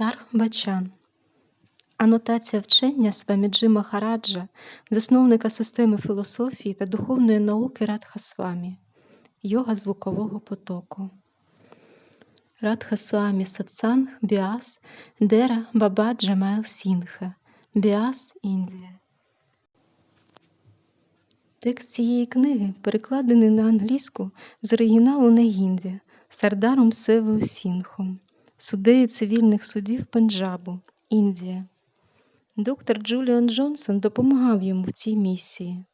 Амрітсар Бачан Анотація вчення Сваміджі Махараджа, засновника системи філософії та духовної науки Радхасвамі, йога звукового потоку. Радхасвамі Сатсанг Біас Дера Баба Джамайл Сінха Біас, Індія. Текст цієї книги перекладений на англійську з оригіналу на гінді Сардаром Севою Сінхом, суддею цивільних судів Пенджабу, Індія. Доктор Джуліан Джонсон допомагав йому в цій місії.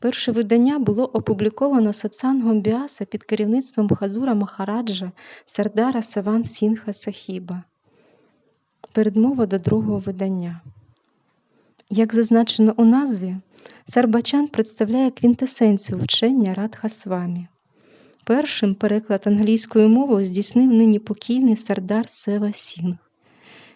Перше видання було опубліковано Сатсангом Біаса під керівництвом Хазура Махараджа Сардара Саван Сінха Сахіба. Передмова до другого видання. Як зазначено у назві, Сарбачан представляє квінтесенцію вчення Радхасвамі. Першим переклад англійською мовою здійснив нині покійний Сардар Сева Сінг.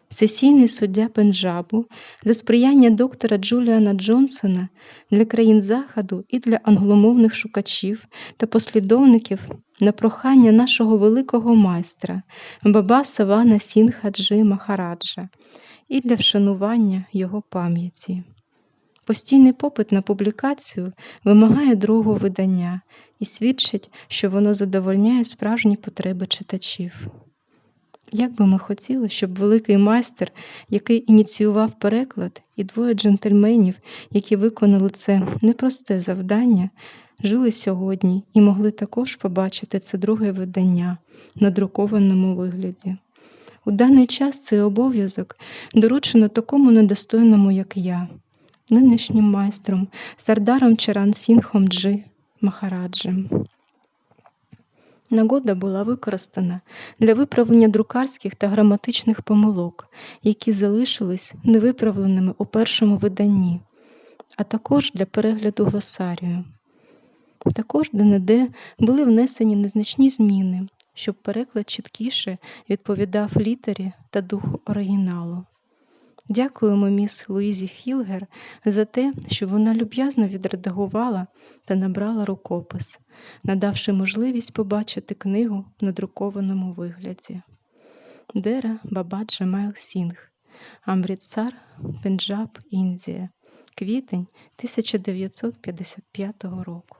Сесійний суддя Пенджабу за сприяння доктора Джуліана Джонсона для країн Заходу і для англомовних шукачів та послідовників на прохання нашого великого майстра Баба Савана Сінхаджи Махараджа і для вшанування його пам'яті. Постійний попит на публікацію вимагає другого видання і свідчить, що воно задовольняє справжні потреби читачів. Як би ми хотіли, щоб великий майстер, який ініціював переклад, і двоє джентльменів, які виконали це непросте завдання, жили сьогодні і могли також побачити це друге видання на друкованому вигляді. У даний час цей обов'язок доручено такому недостойному, як я, нинішнім майстром Сардаром Чаран Сінхом Джи Махараджем. Нагода була використана для виправлення друкарських та граматичних помилок, які залишились невиправленими у першому виданні, а також для перегляду глосарію. Також де-не-де були внесені незначні зміни, щоб переклад чіткіше відповідав літері та духу оригіналу. Дякуємо міс Луїзі Хілгер за те, що вона люб'язно відредагувала та набрала рукопис, надавши можливість побачити книгу в надрукованому вигляді. Дера Баба Джамайл Сінг, Амрітсар, Пенджаб, Індія, квітень 1955 року.